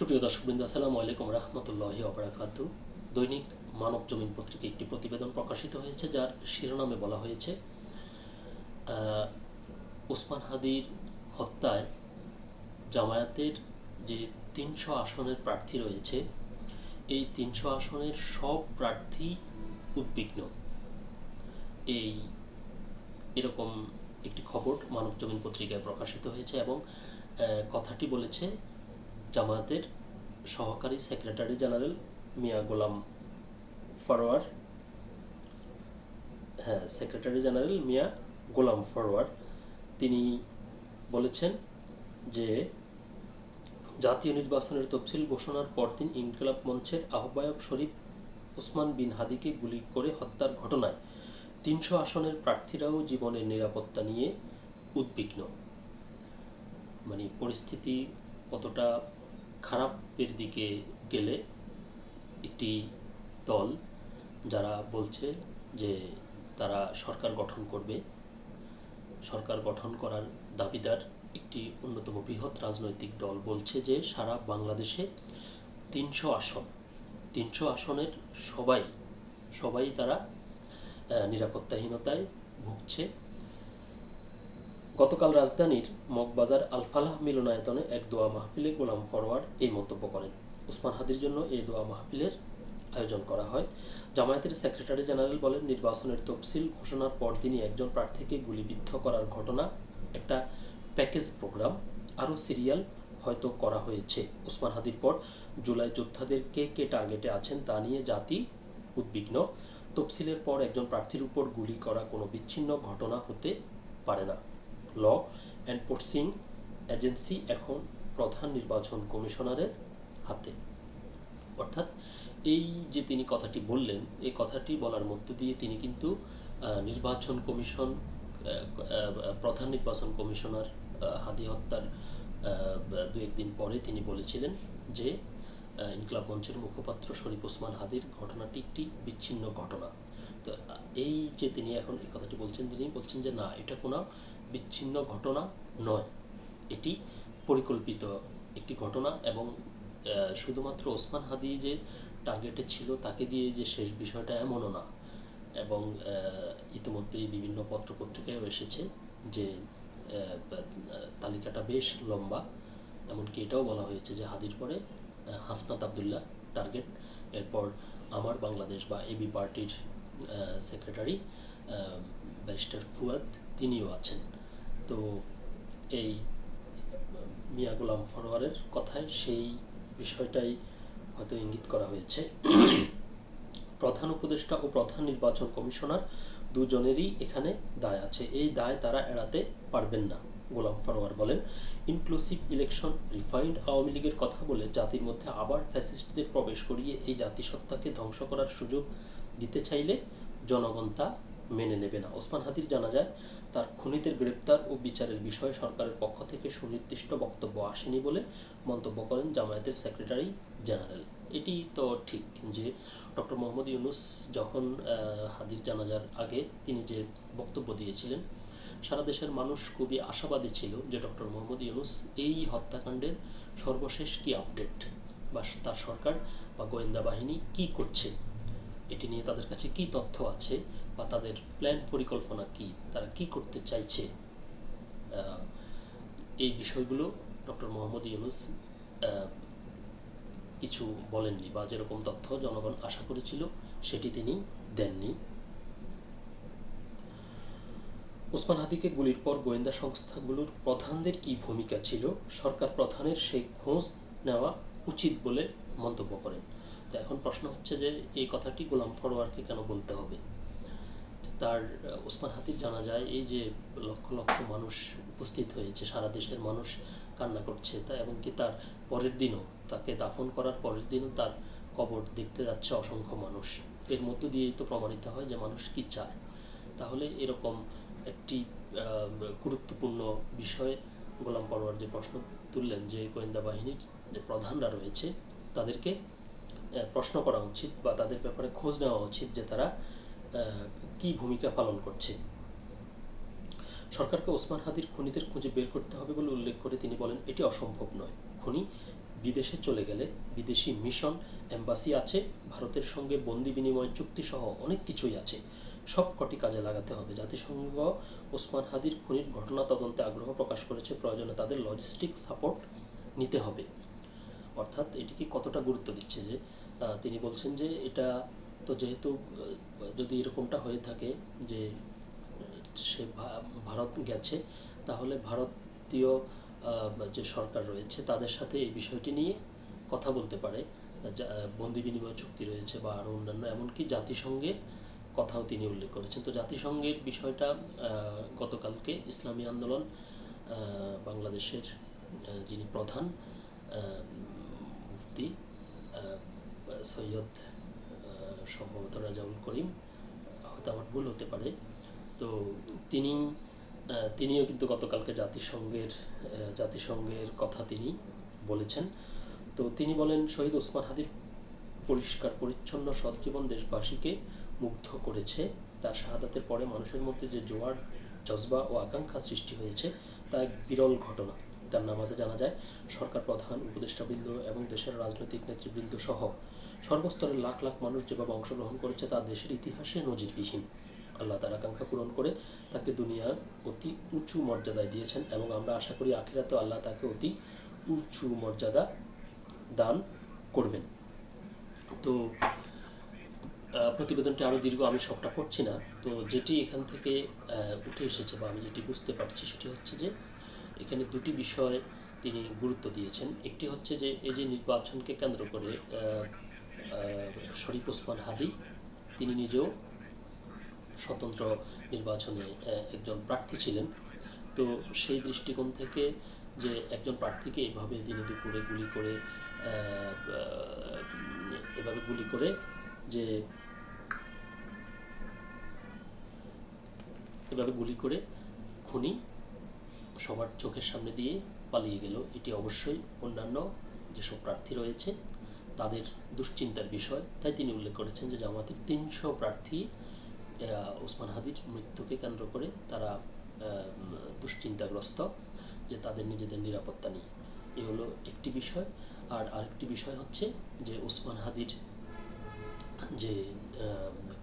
সুপ্রিয় দর্শকবৃন্দ, আসসালামু আলাইকুম রহমতুল্লাহ অবরাকাত দৈনিক মানব জমিন পত্রিকা একটি প্রতিবেদন প্রকাশিত হয়েছে, যার শিরোনামে বলা হয়েছে ওসমান হাদির হত্যায় জামায়াতের যে তিনশো আসনের প্রার্থী রয়েছে, এই তিনশো আসনের সব প্রার্থী উদ্বিগ্ন। এই এরকম একটি খবর মানব জমিন পত্রিকায় প্রকাশিত হয়েছে এবং কথাটি বলেছে জামায়াতের সহকারী সেক্রেটারি জেনারেল মিয়া গোলাম ফরোয়ার হ্যাঁ সেক্রেটারি জেনারেল মিয়া গোলাম ফরোয়ার, তিনি বলেছেন যে জাতীয় নির্বাচনের তফসিল ঘোষণার পরদিন ইনকলাব মঞ্চের আহ্বায়ক শরীফ ওসমান বিন হাদিকে গুলি করে হত্যার ঘটনায় তিনশো আসনের প্রার্থীরাও জীবনের নিরাপত্তা নিয়ে উদ্বিগ্ন। মানে পরিস্থিতি কতটা খারাপের দিকে গেলে একটি দল যারা বলছে যে তারা সরকার গঠন করবে, সরকার গঠন করার দাবিদার একটি অন্যতম বৃহৎ রাজনৈতিক দল বলছে যে সারা বাংলাদেশে তিনশো আসন, তিনশো আসনের সবাই সবাই তারা নিরাপত্তাহীনতায় ভুগছে। গতকাল রাজধানীর মগবাজার আলফালাহ মিলনায়তনে এক দোয়া মাহফিলে গোলাম ফরওয়ার্ড এই মন্তব্য করেন। উসমান হাদির জন্য এই দোয়া মাহফিলের আয়োজন করা হয়। জামায়াতের সেক্রেটারি জেনারেল বলেন, নির্বাচনের তফসিল ঘোষণার পর তিনি একজন প্রার্থীকে গুলিবিদ্ধ করার ঘটনা, একটা প্যাকেজ প্রোগ্রাম, আরও সিরিয়াল হয়তো করা হয়েছে। উসমান হাদির পর জুলাই যোদ্ধাদের কে কে টার্গেটে আছেন তা নিয়ে জাতি উদ্বিগ্ন। তফসিলের পর একজন প্রার্থীর উপর গুলি করা কোনো বিচ্ছিন্ন ঘটনা হতে পারে না। ল এনফোর্সিং এজেন্সি এখন প্রধান নির্বাচন কমিশনারের হাতে। অর্থাৎ এই যে তিনি কথাটি বললেন, এই কথাটি বলার মধ্য দিয়ে তিনি কিন্তু নির্বাচন কমিশন প্রধান নির্বাচন কমিশনার হাদি হত্যার দু একদিন পরে তিনি বলেছিলেন যে ইনকলাব মঞ্চের মুখপাত্র শরীফ ওসমান হাদির ঘটনাটি একটি বিচ্ছিন্ন ঘটনা। তো এই যে তিনি এখন এই কথাটি বলছেন, তিনি বলছেন যে না, এটা কোনো বিচ্ছিন্ন ঘটনা নয়। এটি পরিকল্পিত একটি ঘটনা এবং শুধুমাত্র ওসমান হাদি যে টার্গেটে ছিল, তাকে দিয়ে যে শেষ বিষয়টা এমনও না। এবং ইতিমধ্যেই বিভিন্ন পত্রপত্রিকায়ও এসেছে যে তালিকাটা বেশ লম্বা। এমনকি এটাও বলা হয়েছে যে হাদির পরে হাসনাত আবদুল্লাহ টার্গেট এরপর আমার বাংলাদেশ বা এবি পার্টির সেক্রেটারি ব্যারিস্টার ফুয়াদ, তিনিও আছেন। তো এই মিয়া গোলাম ফরোয়ারের কথায় সেই বিষয়টাই হয়তো ইঙ্গিত করা হয়েছে। প্রধান উপদেষ্টা ও প্রধান নির্বাচন কমিশনার দুজনেরই এখানে দায় আছে। এই দায় তারা এড়াতে পারবেন না, গোলাম ফরোয়ার বলেন। ইনক্লুসিভ ইলেকশন রিফাইন্ড আওয়ামী লীগের কথা বলে জাতির মধ্যে আবার ফ্যাসিস্টদের প্রবেশ করিয়ে এই জাতিসত্তাকে ধ্বংস করার সুযোগ দিতে চাইলে জনগণ তা মেনে নেবে না। ওসমান হাদির জানা যায় তার খুনিদের গ্রেপ্তার ও বিচারের বিষয়ে সরকারের পক্ষ থেকে সুনির্দিষ্ট বক্তব্য আসেনি বলে মন্তব্য করেন জামায়াতের সেক্রেটারি জেনারেল। এটি তো ঠিক যে ডক্টর মোহাম্মদ ইউনুস যখন হাদির জানাজার আগে তিনি যে বক্তব্য দিয়েছিলেন, সারা দেশের মানুষ খুবই আশাবাদী ছিল যে ডক্টর মোহাম্মদ ইউনুস এই হত্যাকাণ্ডের সর্বশেষ কি আপডেট বা তার সরকার বা গোয়েন্দা বাহিনী কি করছে। এটি নিয়ে তাদের কাছে কি তথ্য আছে বা তাদের প্ল্যান পরিকল্পনা কি? তারা কি করতে চাইছে? এই বিষয়গুলো ডক্টর মোহাম্মদ ইউনুস কিছু বলেননি বা যেরকম তথ্য জনগণ আশা করেছিল, সেটি তিনি দেননি। ওসমান হাদিকে গুলির পর গোয়েন্দা সংস্থাগুলোর প্রধানদের কি ভূমিকা ছিল? সরকার প্রধানের সেই খোঁজ নেওয়া উচিত বলে মন্তব্য করেন। তো এখন প্রশ্ন হচ্ছে যে এই কথাটি গোলাম ফরোয়ারকে কেন বলতে হবে? তার ওসমান হাতির জানা যায় এই যে লক্ষ লক্ষ মানুষ উপস্থিত হয়েছে, সারা দেশের মানুষ কান্না করছে, তা এবং কি তার পরের দিনও, তাকে দাফন করার পরের দিনও তার কবর দেখতে যাচ্ছে অসংখ্য মানুষ। এর মধ্য দিয়েই তো প্রমাণিত হয় যে মানুষ কি চায়। তাহলে এরকম একটি গুরুত্বপূর্ণ বিষয়ে গোলাম পরোয়ার যে প্রশ্ন তুললেন যে গোয়েন্দা বাহিনীর যে প্রধানরা রয়েছে, তাদেরকে প্রশ্ন করা উচিত বা তাদের ব্যাপারে খোঁজ নেওয়া উচিত যে তারা কি ভূমিকা পালন করছে। সরকারকে ওসমান হাদির খুনিদের খুঁজে বের করতে হবে বলে উল্লেখ করে তিনি বলেন, এটি অসম্ভব নয়। খুনি বিদেশে চলে গেলে বিদেশি মিশন, এম্বাসি আছে, ভারতের সঙ্গে বন্দি বিনিময় চুক্তি সহ অনেক কিছুই আছে। সব কটি কাজে লাগাতে হবে। জাতিসংঘ ওসমান হাদির খুনির ঘটনা তদন্তে আগ্রহ প্রকাশ করেছে, প্রয়োজনে তাদের লজিস্টিক সাপোর্ট নিতে হবে। অর্থাৎ এটিকে কতটা গুরুত্ব দিচ্ছে যে তিনি বলছেন যে এটা তো যেহেতু যদি এরকমটা হয়ে থাকে যে সে ভারত গেছে, তাহলে ভারতীয় যে সরকার রয়েছে তাদের সাথে এই বিষয়টি নিয়ে কথা বলতে পারে। বন্দি বিনিময় চুক্তি রয়েছে বা আরও অন্যান্য, এমনকি জাতিসংঘের কথাও তিনি উল্লেখ করেছেন। তো জাতিসংঘের বিষয়টা গতকালকে ইসলামী আন্দোলন বাংলাদেশের যিনি প্রধান মুফতি সৈয়দ সম্ভবত রাজাউল করিম, হয়তো আমার ভুল হতে পারে। তো তিনি তিনিও কিন্তু গতকালকে জাতিসংঘের জাতিসংঘের কথা তিনি বলেছেন। তো তিনি বলেন, শহীদ ওসমান হাদির পরিষ্কার, পরিচ্ছন্ন, সৎজীবন দেশবাসীকে মুগ্ধ করেছে। তার শাহাদাতের পরে মানুষের মধ্যে যে জোয়ার, জজবা ও আকাঙ্ক্ষা সৃষ্টি হয়েছে, তা এক বিরল ঘটনা। তার নামাজে জানা যায়, সরকার প্রধান, উপদেষ্টাবৃন্দ এবং দেশের রাজনৈতিক নেতৃবৃন্দ সহ সর্বস্তরের লাখ লাখ মানুষ যেভাবে অংশগ্রহণ করেছে তা দেশের ইতিহাসে নজিরবিহীন। আল্লাহ তার আকাঙ্ক্ষা পূরণ করে তাকে দুনিয়ার অতি উঁচু মর্যাদায় দিয়েছেন এবং আমরা আশা করি আখিরাতেও আল্লাহ তাকে অতি উঁচু মর্যাদা দান করবেন। তো প্রতিবেদনটি আরও দীর্ঘ, আমি সবটা পড়ছি না। তো যেটি এখান থেকে উঠে এসেছে বা আমি যেটি বুঝতে পারছি সেটি হচ্ছে যে এখানে দুটি বিষয় তিনি গুরুত্ব দিয়েছেন। একটি হচ্ছে যে, এই যে নির্বাচনকে কেন্দ্র করে শরীফ ওসমান হাদি, তিনি নিজেও স্বতন্ত্র নির্বাচনে একজন প্রার্থী ছিলেন। তো সেই দৃষ্টিকোণ থেকে যে একজন প্রার্থীকে এভাবে দিনে দুপুরে গুলি করে এভাবে গুলি করে যে এভাবে গুলি করে খুনি সবার চোখের সামনে দিয়ে পালিয়ে গেল। এটি অবশ্যই অন্যান্য যেসব প্রার্থী রয়েছে, তাদের দুশ্চিন্তার বিষয়। তাই তিনি উল্লেখ করেছেন যে জামাতের তিনশো প্রার্থী ওসমান হাদির মৃত্যুকে কেন্দ্র করে তারা দুশ্চিন্তাগ্রস্ত যে তাদের নিজেদের নিরাপত্তা নিয়ে এ হলো একটি বিষয়। আর আরেকটি বিষয় হচ্ছে যে ওসমান হাদির যে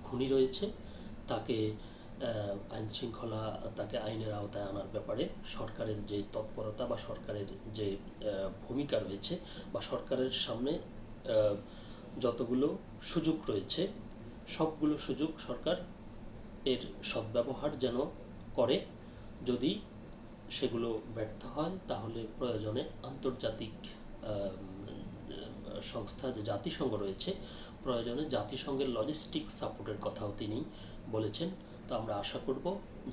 খুনি রয়েছে, তাকে আইন শৃঙ্খলা তাকে আইনের আওতায় আনার ব্যাপারে সরকারের যে তৎপরতা বা সরকারের যে ভূমিকা রয়েছে বা সরকারের সামনে যতগুলো সুযোগ রয়েছে, সবগুলো সুযোগ সরকার এর সদ্ব্যবহার যেন করে। যদি সেগুলো ব্যর্থ হয়, তাহলে প্রয়োজনে আন্তর্জাতিক সংস্থা, যে জাতিসংঘ রয়েছে, প্রয়োজনে জাতিসংঘের লজিস্টিক সাপোর্টের কথাও তিনি বলেছেন। তো আমরা আশা করব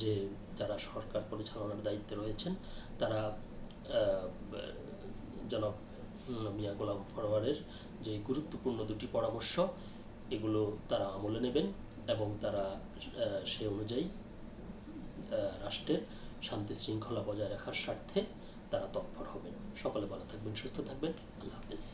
যে যারা সরকার পরিচালনার দায়িত্বে রয়েছেন, তারা জনাব মিয়া গোলাম ফরওয়ারের যে গুরুত্বপূর্ণ দুটি পরামর্শ, এগুলো তারা আমলে নেবেন এবং তারা সে অনুযায়ী রাষ্ট্রের শান্তি শৃঙ্খলা বজায় রাখার স্বার্থে তারা তৎপর হবেন। সকলে ভালো থাকবেন, সুস্থ থাকবেন। আল্লাহ হাফিজ।